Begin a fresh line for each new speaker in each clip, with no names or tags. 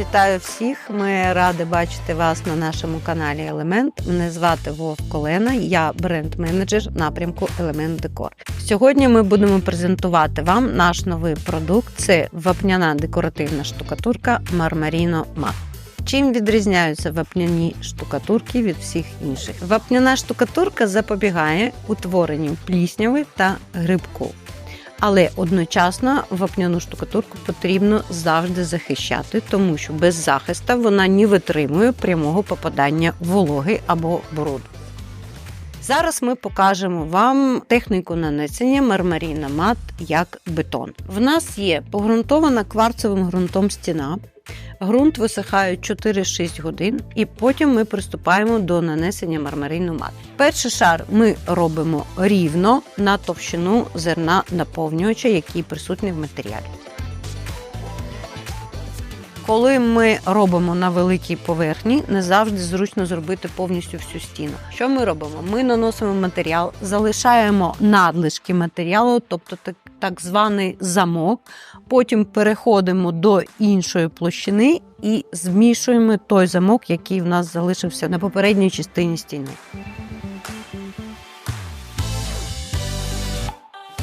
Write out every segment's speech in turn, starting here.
Вітаю всіх! Ми раді бачити вас на нашому каналі Елемент. Мене звати Вов Колена, я бренд-менеджер напрямку Елемент Декор. Сьогодні ми будемо презентувати вам наш новий продукт. Це вапняна декоративна штукатурка Marmarino Matte. Чим відрізняються вапняні штукатурки від всіх інших? Вапняна штукатурка запобігає утворенню плісняви та грибку. Але одночасно вапняну штукатурку потрібно завжди захищати, тому що без захисту вона не витримує прямого попадання вологи або бруду. Зараз ми покажемо вам техніку нанесення мармаріна мат як бетон. В нас є погрунтована кварцевим ґрунтом стіна. Ґрунт висихає 4-6 годин, і потім ми приступаємо до нанесення мармарину мат. Перший шар ми робимо рівно на товщину зерна наповнювача, який присутній в матеріалі. Коли ми робимо на великій поверхні, не завжди зручно зробити повністю всю стіну. Що ми робимо? Ми наносимо матеріал, залишаємо надлишки матеріалу, тобто так, так званий замок. Потім переходимо до іншої площини і змішуємо той замок, який в нас залишився на попередній частині стіни.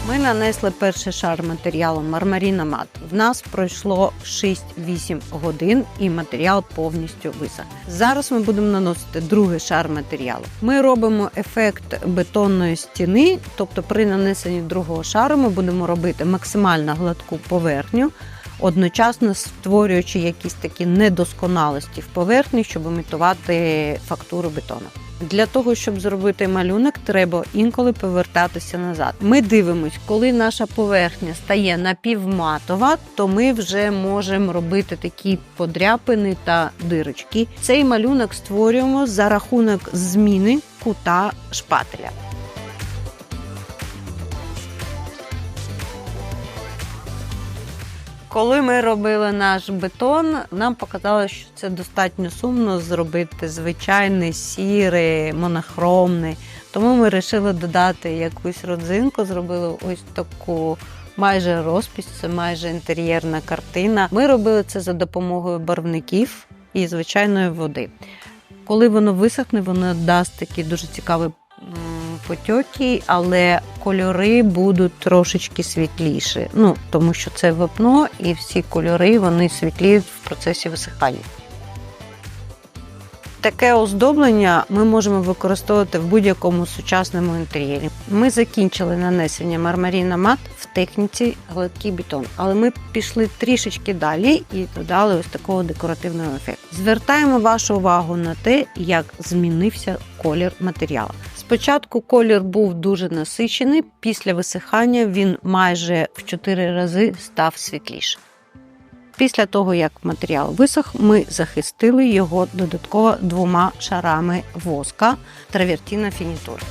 Ми нанесли перший шар матеріалу мармаріна мат. В нас пройшло 6-8 годин і матеріал повністю висох. Зараз ми будемо наносити другий шар матеріалу. Ми робимо ефект бетонної стіни, тобто при нанесенні другого шару ми будемо робити максимально гладку поверхню. Одночасно створюючи якісь такі недосконалості в поверхні, щоб імітувати фактуру бетону. Для того, щоб зробити малюнок, треба інколи повертатися назад. Ми дивимось, коли наша поверхня стає напівматова, то ми вже можемо робити такі подряпини та дирочки. Цей малюнок створюємо за рахунок зміни кута шпателя. Коли ми робили наш бетон, нам показалось, що це достатньо сумно зробити звичайний сірий, монохромний. Тому ми вирішили додати якусь родзинку, зробили ось таку майже розпись, це майже інтер'єрна картина. Ми робили це за допомогою барвників і звичайної води. Коли воно висохне, воно дасть такий дуже цікавий потьоки, але кольори будуть трошечки світліші. Ну, тому що це вапно, і всі кольори вони світліють в процесі висихання. Таке оздоблення ми можемо використовувати в будь-якому сучасному інтер'єрі. Ми закінчили нанесення мармаріна мат в техніці гладкий бетон, але ми пішли трішечки далі і додали ось такого декоративного ефекту. Звертаємо вашу увагу на те, як змінився колір матеріалу. Спочатку колір був дуже насичений, після висихання він майже в 4 рази став світлішим. Після того, як матеріал висох, ми захистили його додатково двома шарами воска травертіна фінітур.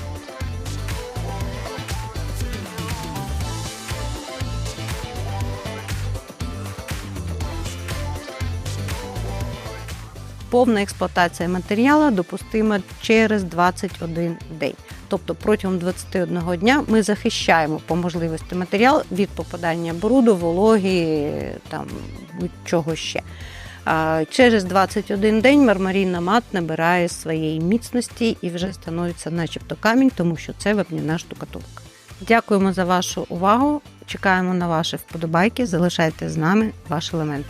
Повна експлуатація матеріалу допустима через 21 день. Тобто протягом 21 дня ми захищаємо по можливості матеріал від попадання бруду, вологи, там будь-чого ще. Через 21 день мармарійна мат набирає своєї міцності і вже становиться начебто камінь, тому що це вапняна штукатурка. Дякуємо за вашу увагу. Чекаємо на ваші вподобайки. Залишайте з нами ваш елемент.